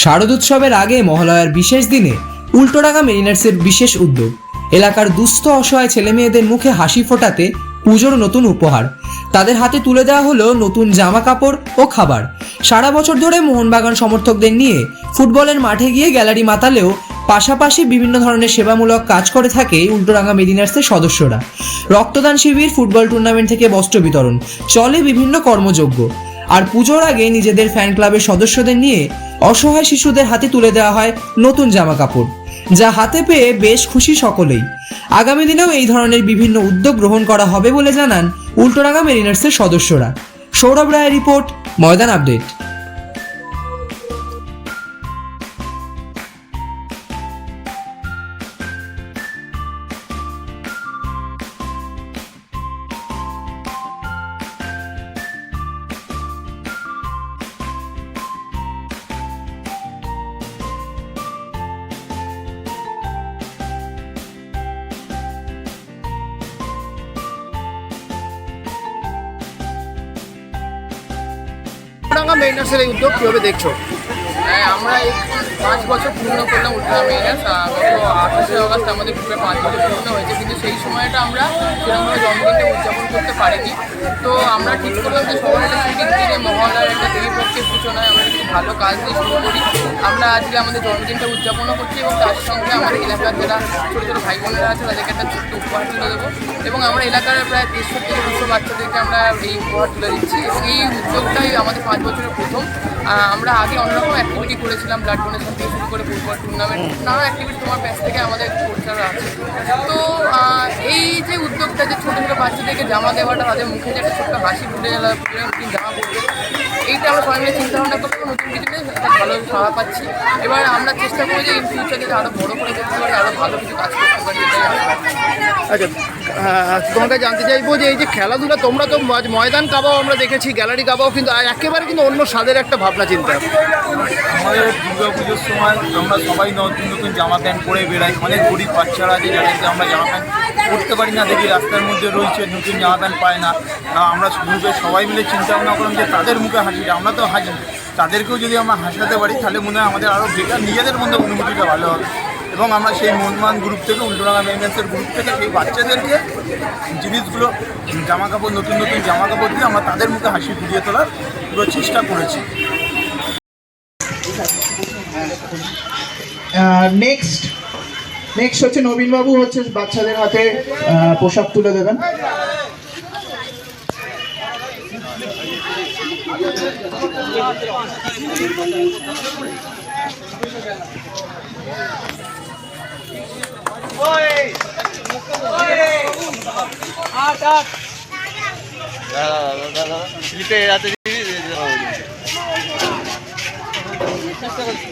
শারদোৎসবের আগে মহালয়ার বিশেষ দিনে উল্টোডাঙ্গা মেরিনার্সের বিশেষ উদ্যোগ। এলাকার দুস্থ অসহায় ছেলেমেয়েদের মুখে হাসি ফোটাতে পুজোর নতুন উপহার। তাদের হাতে তুলে দেওয়া হলো নতুন জামা কাপড় ও খাবার। সারা বছর ধরে মোহনবাগান সমর্থকদের নিয়ে ফুটবলের মাঠে গিয়ে গ্যালারি মাতালেও পাশাপাশি বিভিন্ন ধরনের সেবামূলক কাজ করে থাকে উল্টোডাঙ্গা মেরিনার্সের সদস্যরা। রক্তদান শিবির, ফুটবল টুর্নামেন্ট থেকে বস্ত্র বিতরণ, চলে বিভিন্ন কর্মযজ্ঞ। আর পুজোর আগে নিজেদের ফ্যান ক্লাবের সদস্যদের নিয়ে অসহায় শিশুদের হাতে তুলে দেওয়া হয় নতুন জামা কাপড় যা হাতে পেয়ে বেশ খুশি সকলেই। আগামী দিনেও এই ধরনের বিভিন্ন উদ্যোগ গ্রহণ করা হবে বলে জানান উল্টোডাঙ্গা মেরিনার্সের সদস্যরা। সৌরভ রায়ের রিপোর্ট, ময়দান আপডেট। উল্টাডাঙ্গা মেরিনার্সের এই উদ্যোগ কীভাবে দেখছ? হ্যাঁ আমরা এই পাঁচ বছর পূর্ণ করলাম উল্টা মেয়েরাস গত আঠাশে আগস্ট আমাদের গ্রুপে পাঁচ বছর পূর্ণ হয়েছে, কিন্তু সেই সময়টা আমরা সেরকমভাবে জন্মদিনটা উদযাপন করতে পারিনি। তো আমরা ঠিক করলাম যে সবার একটা ছুটির দিনে মহালয়ার একটা দেবী পক্ষের সূচনায় আমরা একটি ভালো কাজ দিয়ে শুরু করি। আমরা আজকে আমাদের জন্মদিনটা উদযাপনও করছি এবং তার সঙ্গে আমাদের এলাকার যারা ছোটো ছোটো ভাই বোনেরা আছে, তাদেরকে একটা ছোট্ট উপহার তুলে দেবো। এবং আমরা এলাকার প্রায় দেড়শো থেকে দুশো বাচ্চাদেরকে আমরা এই উপহার তুলে দিচ্ছি। এবং এই উদ্যোগটাই আমাদের পাঁচ বছরের প্রথম। আমরা আগে অন্যরকম অ্যাক্টিভিটি করেছিলাম ব্লাড ডোনেশন থেকে শুরু করে ফুটবল টুর্নামেন্ট নানা অ্যাক্টিভিটি তোমার ব্যাচ থেকে আমাদের পরিচালনা আছে। তো এই যে উদ্যোগটা যে ছোটো ছোটো বাচ্চাদেরকে জামা দেওয়াটা, তাদের মুখে যে একটা ছোট্ট হাসি ফুটে গেল জামা পড়বে এইটা আমরা সবাই মিলে চিন্তা ভাবনা করতে নতুন কিছু একটা ভালো সাড়া পাচ্ছি। এবার আমরা চেষ্টা করি যে ইন ফিউচারে আরও বড় করে করতে পারি আরও ভালো কিছু কাজ করতে পারি, এটাই আচ্ছা কাছে জানতে চাইব যে এই যে খেলাধুলা, তোমরা তো ময়দান কাবাও আমরা দেখেছি, গ্যালারি কাবাও, কিন্তু একেবারে কিন্তু অন্য স্বাদের একটা ভাবনা চিন্তা। আমাদের দুর্গা পুজোর সময় আমরা সবাই নতুন নতুন জামা প্যান্ট পরে বেড়াই। অনেক গরিব বাচ্চারা আছে যাদেরকে আমরা জামা প্যান্ট পরতে পারি না। দেখি রাস্তার মধ্যে রয়েছে, নতুন জামা প্যান্ট পায় না। আমরা গ্রুপে সবাই মিলে চিন্তা ভাবনা করলাম যে তাদের মুখে হাসিটা আমরা তো হাসি। তাদেরকেও যদি আমরা হাসাতে পারি, তাহলে মনে হয় আমাদের আরও বেকার নিজেদের মধ্যে অনুভূতিটা ভালো হবে। এবং আমরা সেই মনমান গ্রুপ থেকে উল্টোডাঙ্গা মেনটেন্সের গ্রুপ থেকে সেই বাচ্চাদেরকে জিনিসগুলো জামা কাপড় নতুন নতুন জামা কাপড় দিয়ে আমরা তাদের মুখে হাসি ফুটিয়ে তোলার পুরো চেষ্টা করেছি নেক্সট নেক্সট হচ্ছে নবীনবাবু, হচ্ছে বাচ্চাদের হাতে পোশাক তুলে দেবেন Thank you. স্লিপে রাতে চেষ্টা করছি